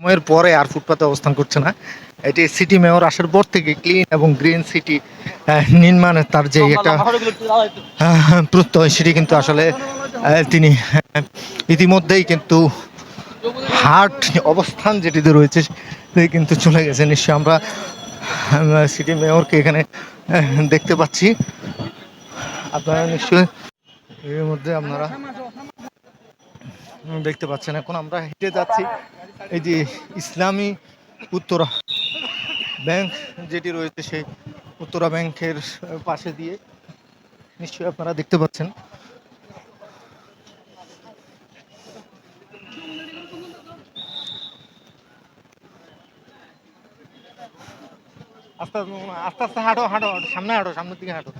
সময়ের পরে আর ফুটপাতে অবস্থান করছে না। এটি সিটি মেয়র আসার পর থেকে ক্লিন এবং গ্রিন সিটি নির্মাণের তার যে একটা প্রত্যয় সেটি কিন্তু আসলে তিনি ইতিমধ্যেই কিন্তু হার্ট অবস্থান যেটিতে রয়েছে সেটি কিন্তু চলে গেছে। নিশ্চয়ই আমরা সিটি মেয়রকে এখানে দেখতে পাচ্ছি। আপনারা নিশ্চয়ই এর মধ্যে আপনারা দেখতে পাচ্ছেন এখন আমরা হেঁটে যাচ্ছি। এই যে ইসলামী উত্তরা ব্যাংক যেটি রয়েছে সেই উত্তরা ব্যাংকের পাশে দিয়ে নিশ্চয়ই আপনারা দেখতে পাচ্ছেন। আস্তে আস্তে আস্তে হাঁটো হাঁটো হাঁটো, সামনে হাঁটো সামনের দিকে হাঁটো।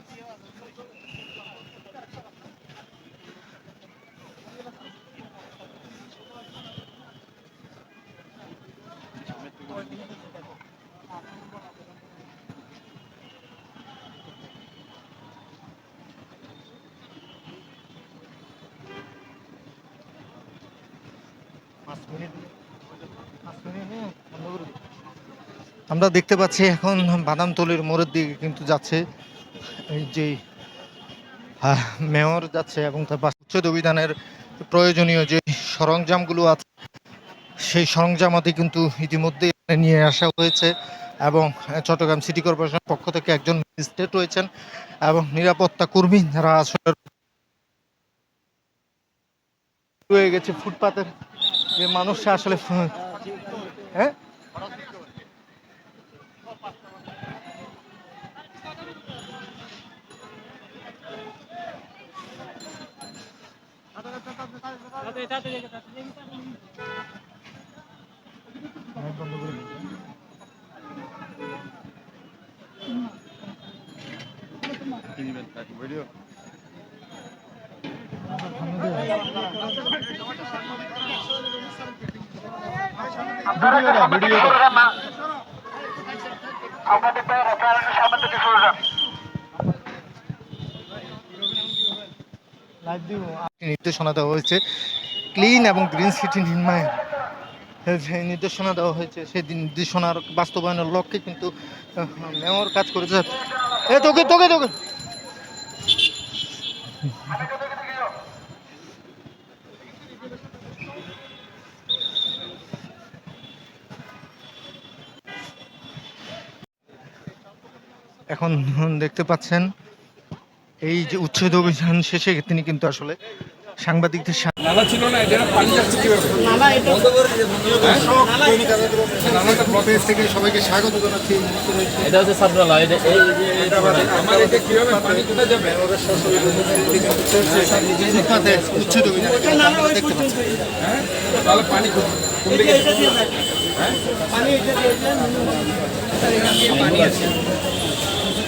আমরা দেখতে পাচ্ছি এখন বাদামতলির মোড়ের দিকে কিন্তু যাচ্ছে এই যে মেয়র যাচ্ছে এবং তার উচ্ছেদ অভিযানের প্রয়োজনীয় যে সরঞ্জামগুলো আছে, সেই সরঞ্জামাদি কিন্তু ইতিমধ্যে নিয়ে আসা হয়েছে এবং চট্টগ্রাম সিটি কর্পোরেশনের পক্ষ থেকে একজন ম্যাজিস্ট্রেট রয়েছেন এবং নিরাপত্তা কর্মী যারা আসলে রয়ে গেছে ফুটপাতের যে মানুষরা আসলে হ্যাঁ? লাইট নির্দেশনা দেওয়া হয়েছে ক্লিন এবং গ্রিন সিটি নির্মাণে যে নির্দেশনা দেওয়া হয়েছে, সেই নির্দেশনার বাস্তবায়নের লক্ষ্যে কিন্তু মেয়র কাজ করেছে। এ তোকে তোকে তোকে। এখন দেখতে পাচ্ছেন এই যে উচ্ছেদ অভিযান শেষে তিনি কিন্তু আসলে সাংবাদিকদের সামনে নালা ছিল না এটা পানি যাচ্ছে কীভাবে? নানাটা ব্লকেজ থেকে সবাইকে স্বাগত জানাচ্ছি। এটা হচ্ছে ছাত্রালয় এটা এই এই- এই- আমার এটা কীভাবে পানি কোথায় যাবে? ফুটপাতে উচ্ছেদ অভিযান। দেখতে পাচ্ছেন। হ্যাঁ? তাহলে পানি কোন কোন দিকে হ্যাঁ? পানি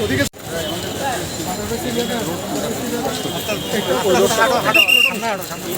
সামনে হাঁটো সামনে